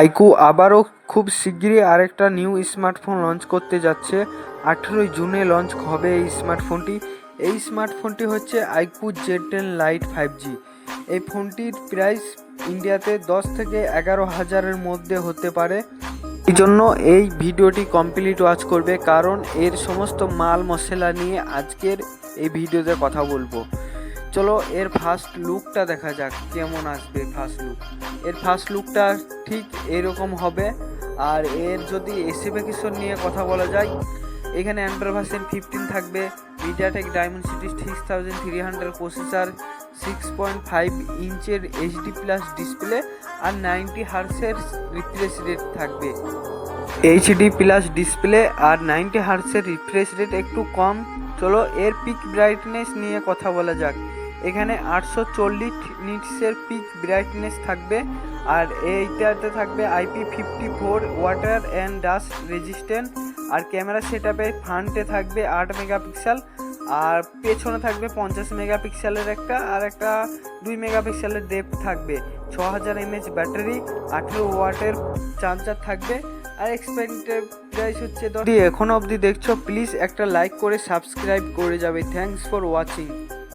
IQOO আবারও খুব শিগগিরই আরেকটা নিউ স্মার্টফোন লঞ্চ করতে যাচ্ছে। আঠেরোই জুনে লঞ্চ হবে এই স্মার্টফোনটি। এই স্মার্টফোনটি হচ্ছে iQOO Z ten lite five G. এই ফোনটির প্রাইস ইন্ডিয়াতে দশ থেকে এগারো হাজারের মধ্যে হতে পারে। এই জন্য এই ভিডিওটি কমপ্লিট ওয়াচ করবে, কারণ এর সমস্ত মাল মশলা নিয়ে আজকের এই ভিডিওতে কথা বলব। চলো এর ফার্স্ট লুকটা দেখা যাক, কেমন আসবে ফার্স্ট লুক এর ফার্স্ট লুকটা ঠিক এরকম হবে। আর এর যদি এসিফিকেশন নিয়ে কথা বলা যায়, এখানে অ্যান্ড্রয়েড ভার্সন ফিফটিন থাকবে MediaTek Dimensity six thousand three hundred processor six point five ইঞ্চের HD plus display আর নাইনটি হার্সের রিফ্রেশ রেট থাকবে। এইচডি প্লাস ডিসপ্লে আর নাইনটি হার্সের রিফ্রেশ রেট একটু কম। চলো এর পিক ব্রাইটনেস নিয়ে কথা বলা যাক। এখানে আটশো চল্লিশ নিটসের পিক ব্রাইটনেস থাকবে আর এইটাতে থাকবে IP fifty four water and dust resistant R camera set আপে ফ্রন্টে থাকবে আট মেগাপিক্সেল আর পেছনে থাকবে পঞ্চাশ মেগাপিক্সেলের একটা আর একটা দুই মেগাপিক্সেলের ডেপ থাকবে। ছ হাজার এমএচ ব্যাটারি আঠেরো ওয়াটের চার্জার থাকবে আর এক্সপেন্টেড প্রাইস হচ্ছে যদি এখনও অবধি দেখছ প্লিজ একটা লাইক করে সাবস্ক্রাইব করে যাবে। Thanks for watching